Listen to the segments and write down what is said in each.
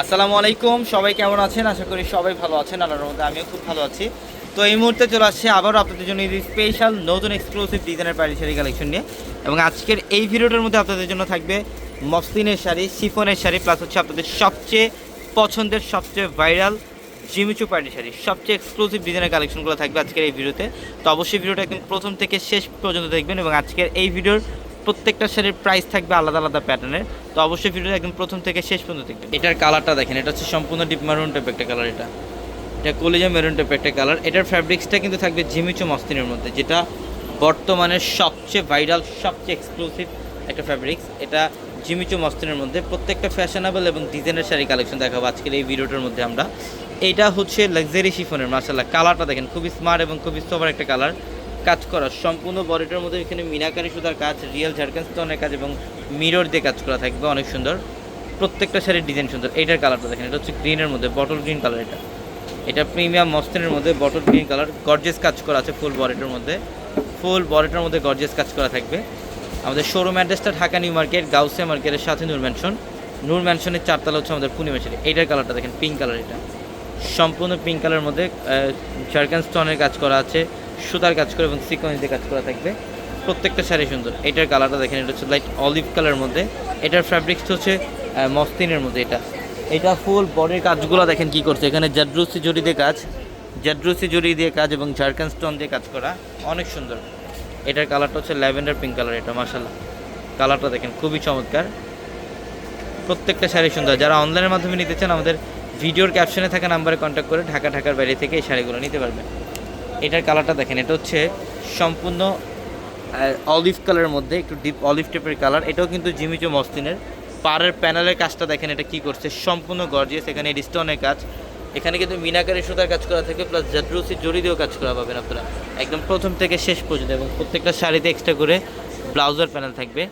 আসসালামু আলাইকুম, সবাই কেমন আছেন? আশা করি সবাই ভালো আছেন, আল্লাহর মধ্যে আমিও খুব ভালো আছি। তো এই মুহূর্তে চলে আসছে আবারও আপনাদের জন্য স্পেশাল নতুন এক্সক্লুসিভ ডিজাইনের পাড়ি শাড়ি কালেকশন নিয়ে। এবং আজকের এই ভিডিওটার মধ্যে আপনাদের জন্য থাকবে মসলিনের শাড়ি সিফনের শাড়ি প্লাস হচ্ছে আপনাদের সবচেয়ে পছন্দের, সবচেয়ে ভাইরাল জিমিচু পার্টি শাড়ি, সবচেয়ে এক্সক্লুসিভ ডিজাইনের কালেকশনগুলো থাকবে আজকের এই ভিডিওতে। তো অবশ্যই ভিডিওটা একদম প্রথম থেকে শেষ পর্যন্ত দেখবেন এবং আজকের এই ভিডিওর প্রত্যেকটা শাড়ির প্রাইস থাকবে আলাদা আলাদা প্যাটার্নের তো অবশ্যই ভিডিওটা একদম প্রথম থেকে শেষ পর্যন্ত দেখবেন। এটার কালারটা দেখেন, এটা হচ্ছে সম্পূর্ণ ডিপ মারুন টাইপ একটা কালার এটা। এটা কলিজা মেরুন টাইপ একটা কালার এটার ফ্যাব্রিক্সটা কিন্তু থাকবে জিমিচু মস্তিনের মধ্যে, যেটা বর্তমানে সবচেয়ে ভাইরাল সবচেয়ে এক্সক্লুসিভ একটা ফ্যাব্রিক্স এটা জিমিচু মস্তিনের মধ্যে প্রত্যেকটা ফ্যাশনেবল এবং ডিজাইনের শাড়ি কালেকশন দেখাবো আজকের এই ভিডিওটার মধ্যে আমরা। এটা হচ্ছে লাক্সারি শিফনের মার্শাল্লাহ কালারটা দেখেন, খুবই স্মার্ট এবং খুবই সোভার একটা কালার কাজ করা, সম্পূর্ণ বডিটার মধ্যে এখানে মিনাকারি সুতার কাজ, রিয়েল ঝাড়খান স্টোনের কাজ এবং মিরর দিয়ে কাজ করা থাকবে, অনেক সুন্দর। প্রত্যেকটা শাড়ির ডিজাইন সুন্দর। এইটার কালারটা দেখেন, এটা হচ্ছে গ্রিনের মধ্যে, বটল গ্রিন কালার এটা। এটা প্রিমিয়াম মস্তিনের মধ্যে, বটল গ্রিন কালার গর্জেস কাজ করা আছে ফুল বডিটার মধ্যে। ফুল বডিটার মধ্যে গর্জেস কাজ করা থাকবে। আমাদের শোরুম অ্যাড্রেসটা ঢাকা নিউ মার্কেট গাউসে মার্কেটের সাথে নূর ম্যানশন। নূর ম্যানশনের চারতলা হচ্ছে আমাদের পূর্ণিমা শাড়ি এইটার কালারটা দেখেন পিঙ্ক কালার এটা। সম্পূর্ণ পিঙ্ক কালারের মধ্যে ঝাড়খান স্টোনের কাজ করা আছে। সুতার কাজ করে এবং সিকোয়েন্স দিয়ে কাজ করা থাকবে। প্রত্যেকটা শাড়ি সুন্দর। এটার কালারটা দেখেন, এটা হচ্ছে লাইট অলিভ কালারের মধ্যে। এটার ফ্যাব্রিক্স হচ্ছে মস্তিনের মধ্যে এটা। এটা ফুল বডির কাজগুলো দেখেন কি করছে। এখানে জাদ্রুসি জড়ি দিয়ে কাজ জাদ্রুসি জড়ি দিয়ে কাজ এবং ঝাড়খান স্টোন দিয়ে কাজ করা। অনেক সুন্দর। এটার কালারটা হচ্ছে ল্যাভেন্ডার পিঙ্ক কালার এটা মাসাল্লাহ কালারটা দেখেন, খুবই চমৎকার। প্রত্যেকটা শাড়ি সুন্দর। যারা অনলাইনের মাধ্যমে নিতে চান, আমাদের ভিডিওর ক্যাপশনে থাকা নাম্বারে কন্ট্যাক্ট করে ঢাকা ঢাকার বাইরে থেকে এই শাড়িগুলো নিতে পারবেন। এটার কালারটা দেখেন, এটা হচ্ছে সম্পূর্ণ অলিভ কালারের মধ্যে, একটু ডিপ অলিভ টাইপের কালার এটাও কিন্তু জিমিচো মস্তিনের। পাড়ের প্যানেলের কাজটা দেখেন, এটা কি করছে? সম্পূর্ণ গর্জিয়াস এখানে স্টোনের কাজ। এখানে কিন্তু মিনাকারি সুতার কাজ করা থাকে প্লাস জাদ্রুসি জড়ি দিয়েও কাজ করা পাবেন আপনারা। একদম প্রথম থেকে শেষ পর্যন্ত, এবং প্রত্যেকটা শাড়িতে এক্সট্রা করে ব্লাউজার প্যানেল থাকবে।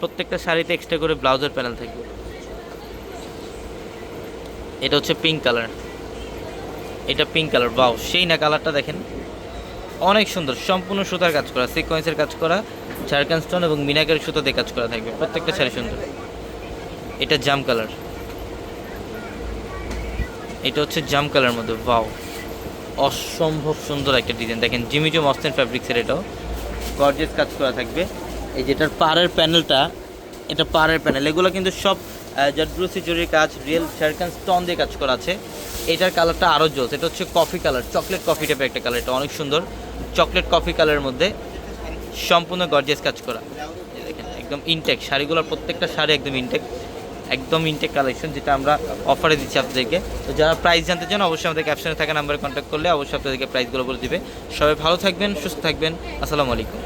প্রত্যেকটা শাড়িতে এক্সট্রা করে ব্লাউজার প্যানেল থাকবে। এটা হচ্ছে পিঙ্ক কালার এটা পিঙ্ক কালার বাউ সেই না কালারটা দেখেন। অনেক সুন্দর, সম্পূর্ণ সুতার কাজ করা সিকোয়েন্সের কাজ করা ঝাড়খান স্টোন এবং মিনাকারি সুতো দিয়ে কাজ করা থাকবে, প্রত্যেকটা শাড়ি সুন্দর। এটা জাম কালার এটা হচ্ছে জাম কালার মধ্যে বাউ অসম্ভব সুন্দর একটা ডিজাইন দেখেন জিমিজো মস্তেন ফ্যাব্রিক্সের এটাও। গর্জেস কাজ করা থাকবে। এই যেটার পাড়ের প্যানেলটা এটা পাড়ের প্যানেল এগুলো কিন্তু সব জাদ্রুসি জরির কাজ রিয়েল ঝাড়খান স্টোন দিয়ে কাজ করা আছে। এটার কালারটা আরও জোস। এটা হচ্ছে কফি কালার চকলেট কফি টাইপের একটা কালার এটা অনেক সুন্দর। চকলেট কফি কালারের মধ্যে সম্পূর্ণ গর্জেস কাজ করা। দেখেন, একদম ইনটেক শাড়িগুলোর প্রত্যেকটা শাড়ি একদম ইনটেক একদম ইনটেক কালেকশন যেটা আমরা অফারে দিচ্ছি আপনাদেরকে। তো যারা প্রাইস জানতে চান, অবশ্যই আমাদের ক্যাপশনে থাকা নাম্বারে কন্ট্যাক্ট করলে অবশ্যই আপনাদেরকে প্রাইসগুলো বলে দিবে। সবাই ভালো থাকবেন, সুস্থ থাকবেন। আসসালামু আলাইকুম।